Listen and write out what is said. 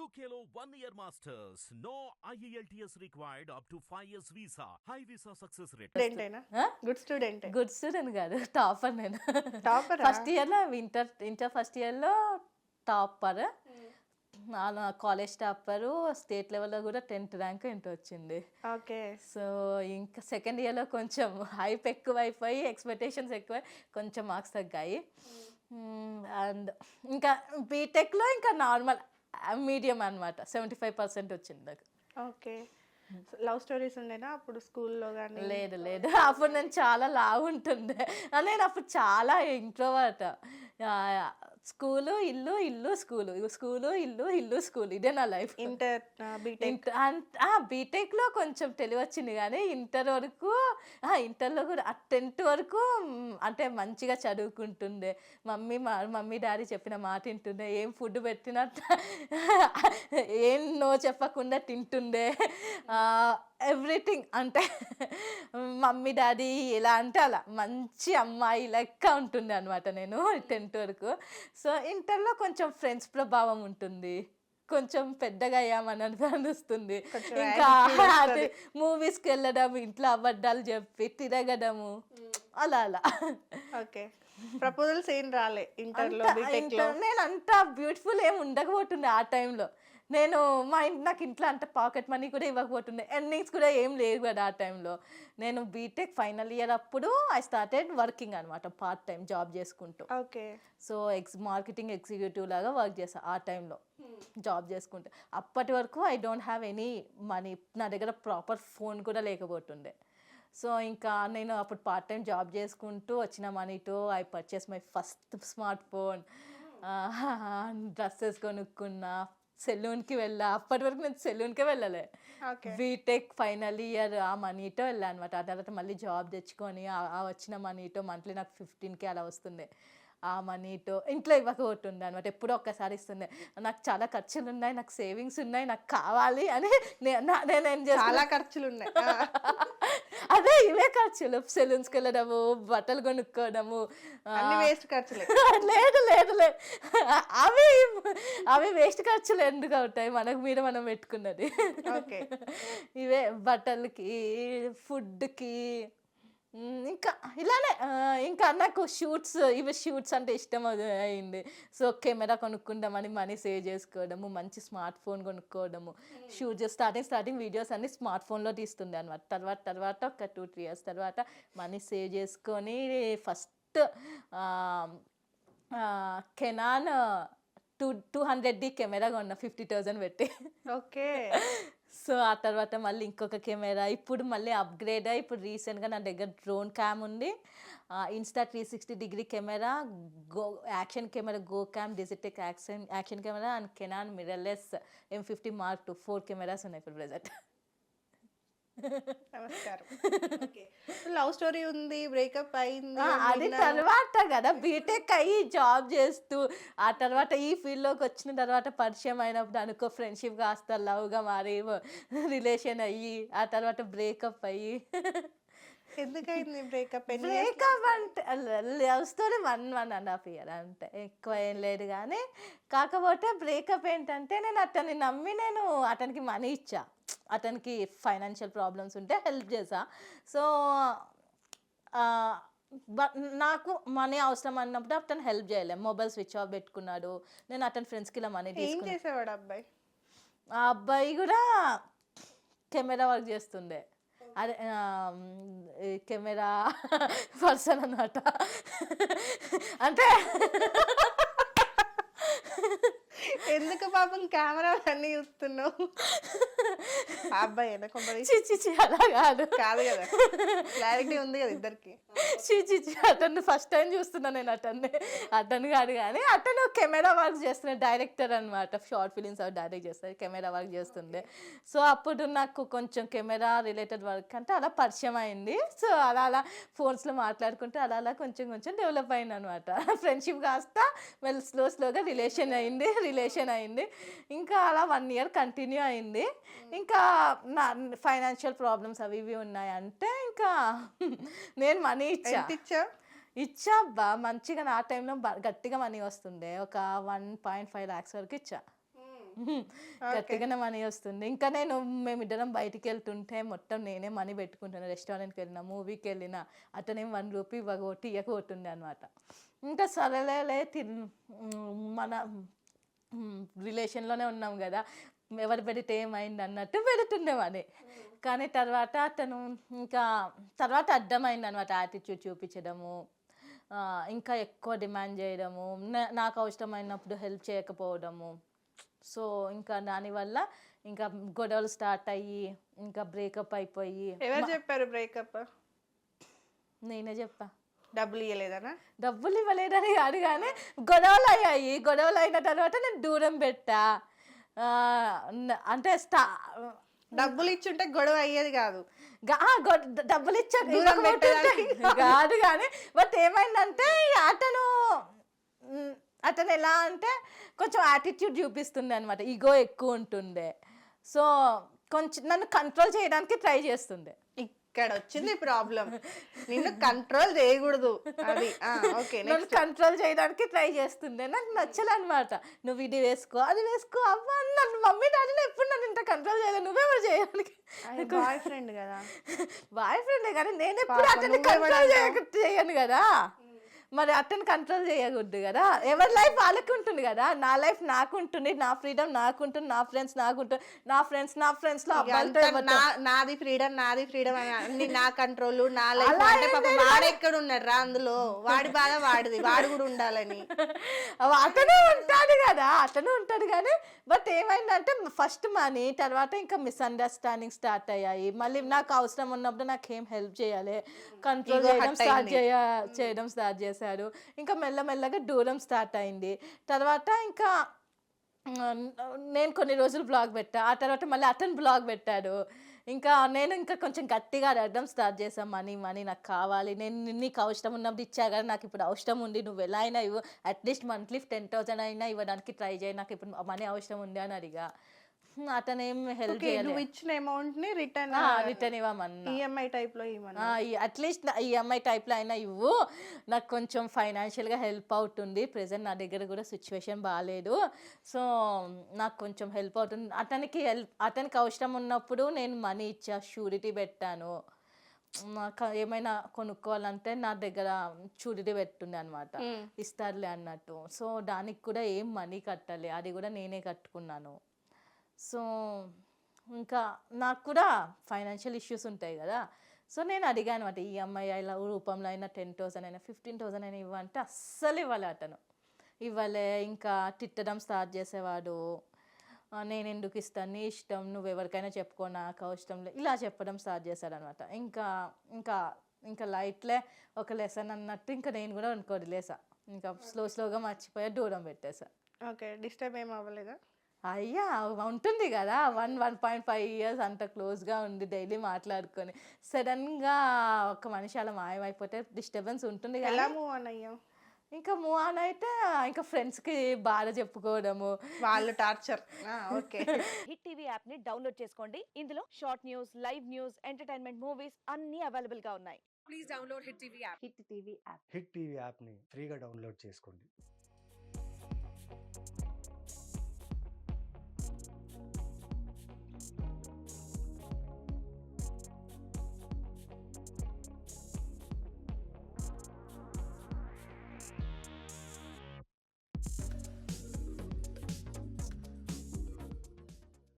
Year masters. No E IELTS required up to 5 years visa. High visa success rate. స్టూడెంటేనా good student good student కాదు topper నేను. టాపరా? First ఇయర్లో inter inter first ఇయర్లో topper college topper state లెవెల్లో కూడా tenth rank ఏంటో వచ్చింది. ఓకే. సో ఇంకా సెకండ్ ఇయర్లో కొంచెం హైప్ ఎక్కువైపోయి ఎక్స్పెక్టేషన్స్ ఎక్కువై కొంచెం మార్క్స్ తగ్గాయి. అండ్ ఇంకా బీటెక్లో ఇంకా నార్మల్ మీడియం అనమాట సెవెంటీ ఫైవ్ పర్సెంట్ వచ్చింది నాకు. ఓకే. లవ్ స్టోరీస్ ఉండేనా? అప్పుడు స్కూల్లో కానీ లేదు లేదు. అప్పుడు నేను చాలా లావు ఉంటుండే ఆ, నేను అప్పుడు చాలా ఇంట్రోవర్ట్ స్కూలు ఇల్లు ఇల్లు స్కూలు. స్కూలు ఇల్లు ఇల్లు స్కూల్. ఇదే నా లైఫ్. ఇంటర్ బీటెక్ బీటెక్లో కొంచెం తెలివి వచ్చింది కానీ ఇంటర్ వరకు ఇంటర్లో కూడా టెన్త్ వరకు అంటే మంచిగా చదువుకుంటుండే. మమ్మీ మా మమ్మీ డాడీ చెప్పిన మాట తింటుండే ఏం ఫుడ్ పెట్టినా ఏం నో చెప్పకుండా తింటుండే. ఎవ్రీథింగ్ అంటే మమ్మీ డాడీ ఎలా అంటే అలా మంచి అమ్మాయి లెక్క ఉంటుండే అనమాట నేను టెన్త్ వరకు. సో ఇంటర్లో కొంచెం ఫ్రెండ్స్ ప్రభావం ఉంటుంది. కొంచెం పెద్దగా అయ్యామని అని అనిపిస్తుంది. ఇంకా అదే మూవీస్కి వెళ్ళడం ఇంట్లో అబద్ధాలు చెప్పి తిరగడము అలా అలా. ఓకే. ప్రపోజల్స్ ఏం రాలే ఇంటర్లో నేను అంత బ్యూటిఫుల్ ఏమి ఉండకపోతుండే ఆ టైంలో నేను మా ఇంటి నాకు ఇంట్లో అంత పాకెట్ మనీ కూడా ఇవ్వకపోతుండే. ఎర్నింగ్స్ కూడా ఏం లేవు కదా ఆ టైంలో. నేను బీటెక్ ఫైనల్ ఇయర్ అప్పుడు ఐ స్టార్టెడ్ వర్కింగ్ అనమాట పార్ట్ టైం జాబ్ చేసుకుంటూ. Okay. So ex marketing executive లాగా వర్క్ చేసా ఆ టైంలో. జాబ్ చేసుకుంటే. అప్పటి వరకు I don't have any money. నా దగ్గర ప్రాపర్ ఫోన్ కూడా లేకపోతుండే. సో ఇంకా నేను అప్పుడు పార్ట్ టైం జాబ్ చేసుకుంటూ వచ్చిన మనీతో I purchase my first smartphone. Dresses కొనుక్కున్నా సెలూన్కి వెళ్ళా. అప్పటి వరకు నేను సెలూన్కే వెళ్ళలే. బీటెక్ ఫైనల్ ఇయర్ ఆ మనీతో వెళ్ళాను అనమాట ఆ తర్వాత మళ్ళీ జాబ్ తెచ్చుకొని ఆ ఆ వచ్చిన మనీతో మంత్లీ నాకు ఫిఫ్టీన్కి అలా వస్తుంది ఆ మనీతో ఇంట్లో ఇవ్వకపోతుండే అనమాట ఎప్పుడో ఒక్కసారి ఇస్తుండే. నాకు చాలా ఖర్చులు ఉన్నాయి నాకు సేవింగ్స్ ఉన్నాయి నాకు కావాలి అని నేను చాలా ఖర్చులు ఉన్నాయి అదే ఇవే ఖర్చులు. సెలూన్స్కి వెళ్ళడము బట్టలు కొనుక్కోవడము వేస్ట్ ఖర్చులే. లేదు లేదు లేదు. అవి అవి వేస్ట్ ఖర్చులు ఎందుకు అవుతాయి? మనకు మీద మనం పెట్టుకున్నది. ఓకే. ఇవే బట్టలకి ఫుడ్కి ఇంకా ఇలానే ఇంకా నాకు షూట్స్ ఇవి షూట్స్ అంటే ఇష్టం అయింది. సో కెమెరా కొనుక్కుందామని మనీ సేవ్ చేసుకోవడము మంచి స్మార్ట్ ఫోన్ కొనుక్కోవడము. షూట్ స్టార్టింగ్ స్టార్టింగ్ వీడియోస్ అన్ని స్మార్ట్ ఫోన్లో తీస్తుండే అనమాట తర్వాత తర్వాత ఒక టూ త్రీ ఇయర్స్ తర్వాత మనీ సేవ్ చేసుకొని first Canon two two hundred D camera కొన్నా ఫిఫ్టీ థౌజండ్ పెట్టి. ఓకే. సో ఆ తర్వాత మళ్ళీ ఇంకొక కెమెరా. ఇప్పుడు మళ్ళీ అప్గ్రేడ్? అయ్యి ఇప్పుడు రీసెంట్గా నా దగ్గర డ్రోన్ క్యామ్ ఉంది. Insta three sixty degree camera go action camera go cam Digitek action action camera and Canon mirrorless M fifty mark two four cameras ఉన్నాయి ఇప్పుడు ప్రజెంట్. నమస్కారం. లవ్ స్టోరీ ఉంది బ్రేకప్ అయింది అది తర్వాత కదా బీటెక్ అయ్యి జాబ్ చేస్తూ ఆ తర్వాత ఈ ఫీల్డ్లోకి వచ్చిన తర్వాత పరిచయం అయినప్పుడు అనుకో ఫ్రెండ్షిప్ కాస్త లవ్గా మారి రిలేషన్ అయ్యి ఆ తర్వాత బ్రేకప్ అయ్యి. ఎందుకైంది బ్రేకప్? బ్రేకప్ అంటే love story one one and half year అంతే ఎక్కువ ఏం లేదు కానీ కాకపోతే బ్రేకప్ ఏంటంటే నేను అతన్ని నమ్మి నేను అతనికి మనీ ఇచ్చా. అతనికి ఫైనాన్షియల్ ప్రాబ్లమ్స్ ఉంటే హెల్ప్ చేసా సో బట్ నాకు మనీ అవసరం అన్నప్పుడు అతను హెల్ప్ చేయలేం. మొబైల్ స్విచ్ ఆఫ్ పెట్టుకున్నాడు. నేను అతని ఫ్రెండ్స్కి ఇలా మనీ చేసేవాడు అబ్బాయి? ఆ అబ్బాయి కూడా కెమెరా వర్క్ చేస్తుండే. అదే కెమెరా పర్సన్ అన్నమాట. అంటే ఎందుకు పాపం కెమెరా అన్ని చూస్తున్నావు? అబ్బాయి కొంపది చి చి చి అలా కాదు. కాదు కదా. క్లారిటీ ఉంది కదా ఇద్దరికి. చి చి చి అతన్ని ఫస్ట్ టైం చూస్తున్నా నేను అతన్ని. అతను కాదు కానీ అతను కెమెరా వర్క్ చేస్తున్న డైరెక్టర్ అనమాట షార్ట్ ఫిలిమ్స్ అవి డైరెక్ట్ చేస్తారు కెమెరా వర్క్ చేస్తుండే. సో అప్పుడు నాకు కొంచెం కెమెరా రిలేటెడ్ వర్క్ అంటే అలా పరిచయం అయింది. సో అలా అలా ఫోన్స్లో మాట్లాడుకుంటే అలా అలా కొంచెం కొంచెం డెవలప్ అయింది అనమాట ఫ్రెండ్షిప్ కాస్త వెల్ స్లో స్లోగా రిలేషన్ అయింది రిలేషన్ అయింది. ఇంకా అలా వన్ ఇయర్ కంటిన్యూ అయింది. ఇంకా నా ఫైనాన్షియల్ ప్రాబ్లమ్స్ అవి ఇవి ఉన్నాయంటే ఇంకా నేను మనీ ఇచ్చా? ఇచ్చా బా మంచిగా నా టైంలో గట్టిగా మనీ వస్తుండే. ఒక వన్ పాయింట్ ఫైవ్ ల్యాక్స్ వరకు ఇచ్చా. గట్టిగానే మనీ వస్తుంది. ఇంకా నేను మేమిద్దరం బయటికి వెళ్తుంటే మొత్తం నేనే మనీ పెట్టుకుంటాను రెస్టారెంట్కి వెళ్ళినా మూవీకి వెళ్ళినా అతనేం వన్ రూపీ ఇవ్వగొట్టి ఇవ్వకొట్టుండే అనమాట ఇంకా సరేలే తిన్ మన రిలేషన్లోనే ఉన్నాం కదా. ఎవరు పెడితే ఏమైంది అన్నట్టు పెడుతుండేవాడిని కానీ తర్వాత అతను ఇంకా తర్వాత అర్థమైంది అనమాట యాటిట్యూడ్ చూపించడము ఇంకా ఎక్కువ డిమాండ్ చేయడము నాకు అవసరమైనప్పుడు హెల్ప్ చేయకపోవడము. సో ఇంకా దానివల్ల ఇంకా గొడవలు స్టార్ట్ అయ్యి ఇంకా బ్రేకప్ అయిపోయి ఎవరు చెప్పారు బ్రేకప్ నేనే చెప్పా. డబ్బులు ఇవ్వలేదనా డబ్బులు ఇవ్వలేదని కాదు కానీ గొడవలు అయ్యాయి. గొడవలు అయిన తర్వాత నేను దూరం పెట్టా. అంటే స్టా డబ్బులు ఇచ్చుంటే గొడవ అయ్యేది కాదు. డబ్బులు ఇచ్చా దూరం ఇవ్వకపోతుంటే పెట్టడానికి. కాదు కానీ బట్ ఏమైందంటే అతను అతను ఎలా అంటే కొంచెం యాటిట్యూడ్ చూపిస్తుండే అనమాట ఈగో ఎక్కువ ఉంటుండే సో కొంచెం నన్ను కంట్రోల్ చేయడానికి ట్రై చేస్తుండే. ఇక్కడ వచ్చింది ప్రాబ్లం. నిన్ను కంట్రోల్ చేయకూడదు. అది. ఓకే నెక్స్ట్ కంట్రోల్ చేయడానికి ట్రై చేస్తుండే నాకు నచ్చలన్నమాట నువ్వు ఇది వేసుకో అది వేసుకో అవ్వ నన్ను మమ్మీ డాడీని ఎప్పుడు నన్ను ఇంత కంట్రోల్ చేయలేదు. నువ్వెవరు చేయడానికి. బాయ్ ఫ్రెండ్ కదా. బాయ్ ఫ్రెండ్ కానీ నేను ఎప్పుడు పాపం, అతన్ని కంట్రోల్ చేయను కదా. మరి అతను కంట్రోల్ చేయకూడదు కదా? ఎవరి లైఫ్ వాళ్ళకి ఉంటుంది కదా? నా లైఫ్ నాకు ఉంటుంది నా ఫ్రీడమ్ నాకు ఉంటుంది నా ఫ్రెండ్స్ నాకు ఉంటుంది నా ఫ్రెండ్స్ నా ఫ్రెండ్స్లో అబ్బాయిలతో ఇదంతా ఎవరితో- నా- నాది ఫ్రీడమ్ నాది ఫ్రీడమ్ అని అన్ని నా కంట్రోల్ నా లైఫ్ అలా అంటే ఏం పాప లేదు వాడు ఎక్కడ ఉన్నాడు రా అందులో? వాడి బాధ వాడిది వాడు కూడా ఉండాలని. అవ అతను ఉంటాడు కదా అతను ఉంటాడు కానీ బట్ ఏమైందంటే ఫస్ట్ మనీ తర్వాత ఇంకా మిస్అండర్స్టాండింగ్ స్టార్ట్ అయ్యాయి. మళ్ళీ నాకు అవసరం ఉన్నప్పుడు నాకు ఏం హెల్ప్ చేయాలి? కంట్రోల్ Ego చేయడం hurt స్టార్ట్ అయింది. చేయ చేయడం స్టార్ట్ చేశారు. ఇంకా మెల్లమెల్లగా దూరం స్టార్ట్ అయింది. తర్వాత ఇంకా నేను కొన్ని రోజులు బ్లాగ్ పెట్టా. ఆ తర్వాత మళ్ళీ అతను బ్లాగ్ పెట్టాడు. ఇంకా నేను ఇంకా కొంచెం గట్టిగా అడగడం స్టార్ట్ చేశాను మనీ మనీ నాకు కావాలి. నేను నీకు అవసరం ఉన్నప్పుడు ఇచ్చా కానీ నాకు ఇప్పుడు అవసరం ఉంది. నువ్వు ఎలా అయినా ఇవ్వు. అట్లీస్ట్ మంత్లీ టెన్ థౌసండ్ అయినా ఇవ్వడానికి ట్రై చేయి. నాకు ఇప్పుడు మనీ అవసరం ఉంది అని అడిగా. అతను హెల్ప్ నువ్వు ఇచ్చిన అమౌంట్ని రిటర్న్ రిటర్న్ ఇవ్వమన్నా. ఈఎంఐ టైప్లో ఇవ్వమన్నా అట్లీస్ట్ ఈఎంఐ టైప్లో అయినా ఇవ్వు. నాకు కొంచెం ఫైనాన్షియల్గా హెల్ప్ అవుతుంది. ప్రజెంట్ నా దగ్గర కూడా సిచ్యువేషన్ బాగాలేదు సో నాకు కొంచెం హెల్ప్ అవుతుంది. అతనికి హెల్ప్ అతనికి అవసరం ఉన్నప్పుడు నేను మనీ ఇచ్చా షూరిటీ పెట్టాను. నాకు ఏమైనా కొనుక్కోవాలంటే నా దగ్గర షూరిటీ పెట్టుండే అనమాట. ఇస్తారులే అన్నట్టు. సో దానికి కూడా ఏం మనీ కట్టాలి. అది కూడా నేనే కట్టుకున్నాను. సో ఇంకా నాకు కూడా ఫైనాన్షియల్ ఇష్యూస్ ఉంటాయి కదా. సో నేను అడిగాను అనమాట ఈఎంఐ ఇలా రూపంలో అయినా టెన్ థౌసండ్ అయినా ఫిఫ్టీన్ థౌసండ్ అయినా ఇవ్వంటే అస్సలు ఇవ్వాలి అతను. ఇవ్వలే ఇంకా తిట్టడం స్టార్ట్ చేసేవాడు. నేను ఎందుకు ఇస్తాను నీ ఇష్టం నువ్వు ఎవరికైనా చెప్పుకో నాకు అవసరం లేదు ఇలా చెప్పడం స్టార్ట్ చేశాడనమాట ఇంకా ఇంకా ఇంకా లైట్లే ఒక లెసన్ అన్నట్టు ఇంకా నేను కూడా అనుకో వదిలేసా ఇంకా స్లో స్లోగా మర్చిపోయా దూరం పెట్టేసా. ఓకే డిస్టర్బ్ ఏం అవ్వలేదా? అయ్యా ఉంటుంది కదా. One one point five years అంత క్లోజ్గా ఉండి డైలీ మాట్లాడుకొని సడన్గా ఒక మనిషి అలా మాయమైపోతే డిస్టర్బెన్స్ ఉంటుంది ఎలా కదా మూవ్ ఆన్ అయ్యాం ఇంకా మూవ్ ఆన్ అయితే ఇంకా ఫ్రెండ్స్కి బాధ చెప్పుకోవడము. వాళ్ళు టార్చర్. ఓకే. హిట్ టీవీ యాప్ని డౌన్లోడ్ చేసుకోండి. ఇందులో short news live news entertainment movies అన్ని అవైలబుల్గా ఉన్నాయి. please download Hit TV app. Hit TV app Hit TV యాప్ని ఫ్రీగా డౌన్లోడ్ చేసుకోండి.